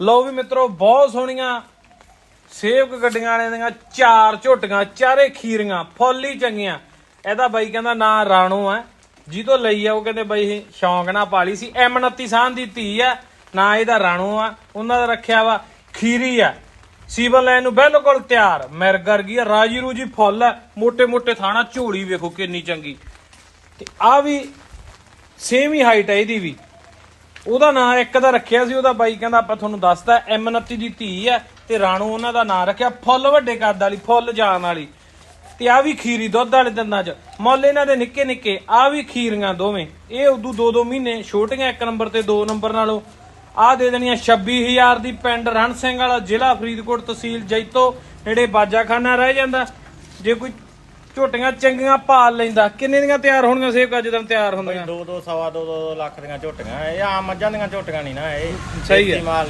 ਲਓ ਵੀ ਮਿੱਤਰੋ, ਬਹੁਤ ਸੋਹਣੀਆਂ ਸੇਵਕ ਗੱਡੀਆਂ ਵਾਲੇ ਦੀਆਂ ਚਾਰ ਝੋਟੀਆਂ, ਚਾਰੇ ਖੀਰੀਆਂ, ਫੁੱਲੀ ਚੰਗੀਆਂ। ਇਹਦਾ ਬਾਈ ਕਹਿੰਦਾ ਨਾਂ ਰਾਣੂ ਆ। ਜਿਹਤੋਂ ਲਈ ਆ, ਉਹ ਕਹਿੰਦੇ ਬਾਈ ਸ਼ੌਂਕ ਨਾਲ ਪਾਲੀ ਸੀ। ਐਮ 29 ਸਾਹ ਦੀ ਧੀ ਆ, ਨਾ ਇਹਦਾ ਰਾਣੂ ਆ। ਉਹਨਾਂ ਦਾ ਰੱਖਿਆ ਵਾ ਖੀਰੀ ਆ। ਸਿਵਲ ਲਾਈਨ ਨੂੰ ਬਿਲਕੁਲ ਤਿਆਰ। ਮਿਰਗਰ ਗਈ ਆ, ਰਾਜੀ ਰੂਜੀ ਫੁੱਲ ਆ। ਮੋٹے ਮੋٹے ਥਾਣਾ, ਝੋਲੀ ਵੇਖੋ ਕਿੰਨੀ ਚੰਗੀ। ਤੇ ਆ ਵੀ ਸੇਮ ਹੀ ਹਾਈਟ ਹੈ ਇਹਦੀ ਵੀ। ਉਹਦਾ ਨਾਂ ਇੱਕ ਦਾ ਰੱਖਿਆ ਸੀ, ਉਹਦਾ ਬਾਈ ਕਹਿੰਦਾ ਆਪਾਂ ਤੁਹਾਨੂੰ ਦੱਸਦਾ M29 ਦੀ ਧੀ ਹੈ ਤੇ ਰਾਣੂ ਉਹਨਾਂ ਦਾ ਨਾਂ ਰੱਖਿਆ, ਫੁੱਲ ਵੱਡੇ ਕੱਦ ਵਾਲੀ, ਫੁੱਲ ਜਾਨ ਵਾਲੀ। ਤੇ ਆ ਵੀ ਖੀਰੀ ਦੁੱਧ ਵਾਲੇ ਦੰਦਾਂ 'ਚ, ਮੁੱਲ ਇਹਨਾਂ ਦੇ ਨਿੱਕੇ ਨਿੱਕੇ ਆ ਵੀ ਖੀਰੀਆਂ ਦੋਵੇਂ। ਇਹ ਉਦੋਂ 2-2 ਮਹੀਨੇ ਛੋਟੀਆਂ, ਇੱਕ ਨੰਬਰ ਤੇ 2 ਨੰਬਰ ਨਾਲੋਂ। ਆ ਦੇ ਦੇਣੀਆਂ 26000 ਦੀ ਪਿੰਡ ਰਣ ਸਿੰਘ ਵਾਲਾ, ਜ਼ਿਲ੍ਹਾ ਫਰੀਦਕੋਟ ਤਹਿਸੀਲ ਜੈਤੋ, ਨੇੜੇ ਬਾਜਾਖਾਨਾ ਰਹਿ ਜਾਂਦਾ। ਜੇ ਕੋਈ ਝੋਟੀਆਂ ਚੰਗੀਆਂ ਪਾਲ ਲੈਂਦਾ। ਕਿੰਨੇ ਦੀਆਂ ਤਿਆਰ ਹੋਣਗੀਆਂ ਸੇਵਕਾ ਜਦੋਂ ਤਿਆਰ ਹੁੰਦੀਆਂ? ਦੋ ਦੋ ਸਵਾ ਦੋ ਦੋ ਲੱਖ ਦੀਆਂ ਝੋਟੀਆਂ। ਇਹ ਆਮ ਮੱਝਾਂ ਦੀਆਂ ਝੋਟੀਆਂ ਨਹੀਂ ਨਾ ਇਹ। ਸਹੀ ਹੈ। ਮਾਲ